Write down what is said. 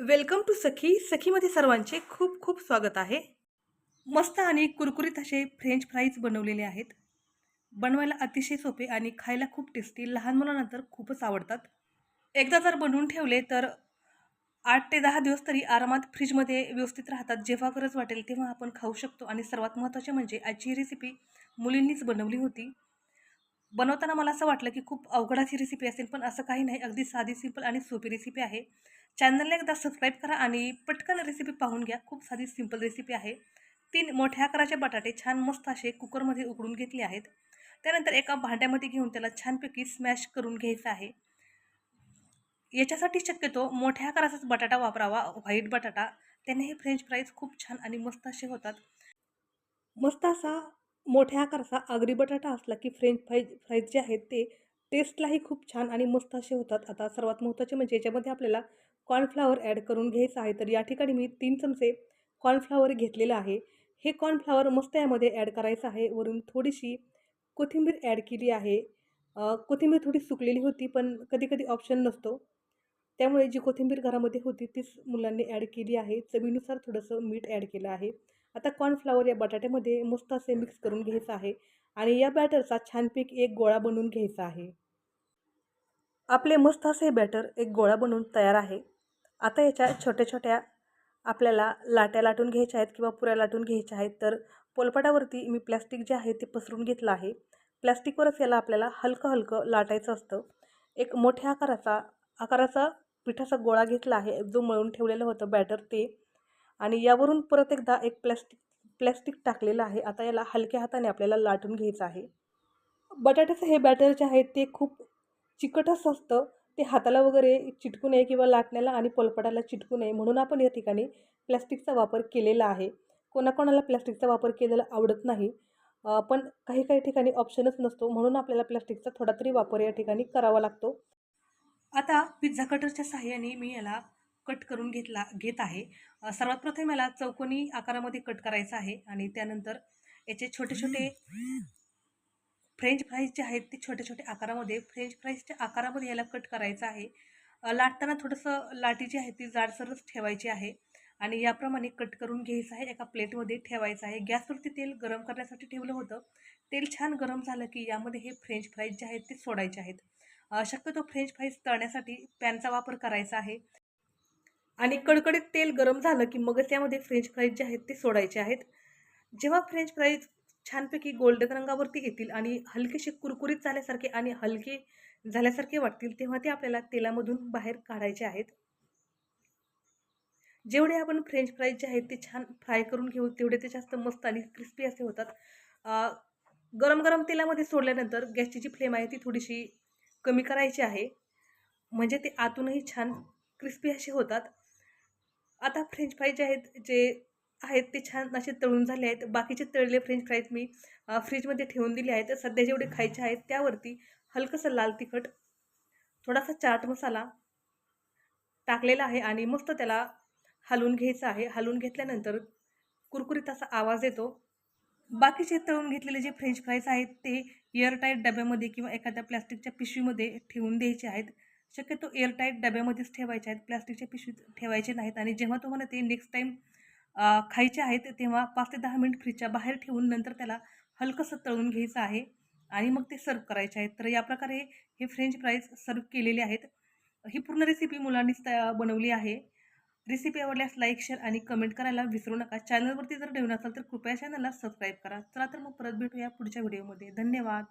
Welcome to सखी. सखीमध्ये सर्वांचे खूप खूप स्वागत आहे. मस्त आणि कुरकुरीत असे फ्रेंच फ्राईज बनवलेले आहेत. बनवायला अतिशय सोपे आणि खायला खूप टेस्टी लहान मुलांना तर खूपच आवडतात. एकदा जर बनवून ठेवले तर आठ ते दहा दिवस तरी आरामात फ्रीजमध्ये व्यवस्थित राहतात. जेव्हा गरज वाटेल तेव्हा आपण खाऊ शकतो. आणि सर्वात महत्त्वाचे म्हणजे आजची रेसिपी मुलींनीच बनवली होती. बनवताना मला असं वाटलं की खूप अवघडाची रेसिपी असेल पण असं काही नाही. अगदी साधी सिंपल आणि सोपी रेसिपी आहे. चॅनलला एकदा सबस्क्राईब करा आणि पटकन रेसिपी पाहून घ्या. खूप साधी सिंपल रेसिपी आहे. तीन मोठ्या आकाराचे बटाटे छान मस्त असे कुकरमध्ये उकडून घेतले आहेत. त्यानंतर एका भांड्यामध्ये घेऊन त्याला छानपैकी स्मॅश करून घ्यायचं आहे. याच्यासाठी शक्यतो मोठ्या आकाराचाच बटाटा वापरावा. व्हाईट बटाटा. त्याने हे फ्रेंच फ्राईज खूप छान आणि मस्त असे होतात. मस्त असा मोठ्या आकाराचा आगरी बटाटा असला की फ्रेंच फ्राईज फ्राईज जे आहेत ते टेस्टलाही खूप छान आणि मस्त असे होतात. आता सर्वात महत्त्वाचे म्हणजे याच्यामध्ये आपल्याला कॉर्नफ्लावर ॲड करून घ्यायचं आहे. तर या ठिकाणी मी तीन चमचे कॉर्नफ्लावर घेतलेलं आहे. हे कॉर्नफ्लावर मस्त यामध्ये ॲड करायचं आहे. वरून थोडीशी कोथिंबीर ॲड केली आहे. कोथिंबीर थोडी सुकलेली होती पण कधी कधी ऑप्शन नसतो. त्यामुळे जी कोथिंबीर घरामध्ये होती तीच मुलांनी ॲड केली आहे. चवीनुसार थोडंसं मीठ ॲड केलं आहे. आता कॉर्नफ्लावर या बटाट्यामध्ये मस्त असे मिक्स करून घ्यायचं आहे आणि या बॅटरचा छानपैकी एक गोळा बनवून घ्यायचा आहे. आपले मस्त असे बॅटर एक गोळा बनवून तयार आहे. आता याच्या छोट्या छोट्या आपल्याला लाट्या लाटून घ्यायच्या आहेत किंवा पुऱ्या लाटून घ्यायच्या आहेत तर पोलपाटावरती मी प्लॅस्टिक जे आहे ते पसरून घेतलं आहे. प्लॅस्टिकवरच याला आपल्याला हलकं हलकं लाटायचं असतं. एक मोठ्या आकाराचा आकाराचा पिठाचा गोळा घेतला आहे जो मळून ठेवलेलं होतं बॅटर ते. आणि यावरून परत एकदा एक प्लॅस्टिक प्लॅस्टिक टाकलेलं आहे. आता याला हलक्या हाताने आपल्याला लाटून घ्यायचं आहे. बटाट्याचं हे बॅटर जे आहे ते खूप चिकटच असतं. ते हाताला वगैरे चिटकू नये किंवा लाटण्याला आणि पोलपटायला चिटकू नये म्हणून आपण या ठिकाणी प्लॅस्टिकचा वापर केलेला आहे. कोणाकोणाला प्लॅस्टिकचा वापर केलेला आवडत नाही. पण काही काही ठिकाणी ऑप्शनच नसतो. म्हणून आपल्याला प्लॅस्टिकचा थोडा तरी वापर या ठिकाणी करावा लागतो. आता पिझ्झा कटरच्या साह्याने मी याला कट करून घेतला घेत आहे. सर्वात प्रथम याला चौकोनी आकारामध्ये कट करायचं आहे आणि त्यानंतर याचे छोटे छोटे फ्रेंच फ्राईज जे आहेत ते छोटे छोटे आकारामध्ये फ्रेंच फ्राईजच्या आकारामध्ये याला कट करायचं आहे. लाटताना थोडंसं लाटी जी आहे ती जाडसरच ठेवायची आहे आणि याप्रमाणे कट करून घ्यायचं आहे. एका प्लेटमध्ये ठेवायचं आहे. गॅसवरती तेल गरम करण्यासाठी ठेवलं होतं. तेल छान गरम झालं की यामध्ये हे फ्रेंच फ्राईज जे आहेत ते सोडायचे आहेत. शक्यतो फ्रेंच फ्राईज तळण्यासाठी पॅनचा वापर करायचा आहे. आणि कडकडीत तेल गरम झालं की मगच त्यामध्ये फ्रेंच फ्राईज जे आहेत ते सोडायचे आहेत. जेव्हा फ्रेंच फ्राईज छानपैकी गोल्डन रंगावरती येतील आणि हलकेसे कुरकुरीत झाल्यासारखे आणि हलके झाल्यासारखे वाटतील तेव्हा ते आपल्याला तेलामधून बाहेर काढायचे आहेत. जेवढे आपण फ्रेंच फ्राईज जे आहेत ते छान फ्राय करून घेऊ तेवढे ते जास्त मस्त आणि क्रिस्पी असे होतात. गरम गरम तेलामध्ये सोडल्यानंतर गॅसची जी फ्लेम आहे ती थोडीशी कमी करायची आहे. म्हणजे ते आतूनही छान क्रिस्पी असे होतात. आता फ्रेंच फ्राईज जे आहेत जे आहेत ते छान असे तळून झाले आहेत. बाकीचे तळलेले फ्रेंच फ्राईज मी फ्रीजमध्ये ठेवून दिले आहेत. सध्या जेवढे खायचे आहेत त्यावरती हलकंसं लाल तिखट थोडासा चाट मसाला टाकलेला आहे आणि मस्त त्याला हलवून घ्यायचं आहे. हलवून घेतल्यानंतर कुरकुरीत असा आवाज येतो. बाकीचे तळून घेतलेले जे फ्रेंच फ्राईज आहेत ते एअरटाईट डब्यामध्ये किंवा एखाद्या प्लॅस्टिकच्या पिशवीमध्ये ठेवून द्यायचे आहेत. शक्यतो एअरटाईट डब्यामध्येच ठेवायचे आहेत प्लॅस्टिकच्या पिशवीत ठेवायचे नाहीत. आणि जेव्हा तुम्हाला ते नेक्स्ट टाईम खायचे आहेत तेव्हा पाच ते दहा मिनिट फ्रीजच्या बाहेर ठेवून नंतर त्याला हलकंसं तळून घ्यायचं आहे आणि मग ते सर्व करायचे आहेत. तर या प्रकारे हे फ्रेंच फ्राईज सर्व केलेले आहेत. ही पूर्ण रेसिपी मुलांनीच तया बनवली आहे. रेसिपी आवडल्यास लाईक शेअर आणि कमेंट करायला विसरू नका. चॅनलवरती जर नवीन असाल तर कृपया चॅनलला सबस्क्राईब करा. चला तर मग परत भेटूया पुढच्या व्हिडिओमध्ये धन्यवाद.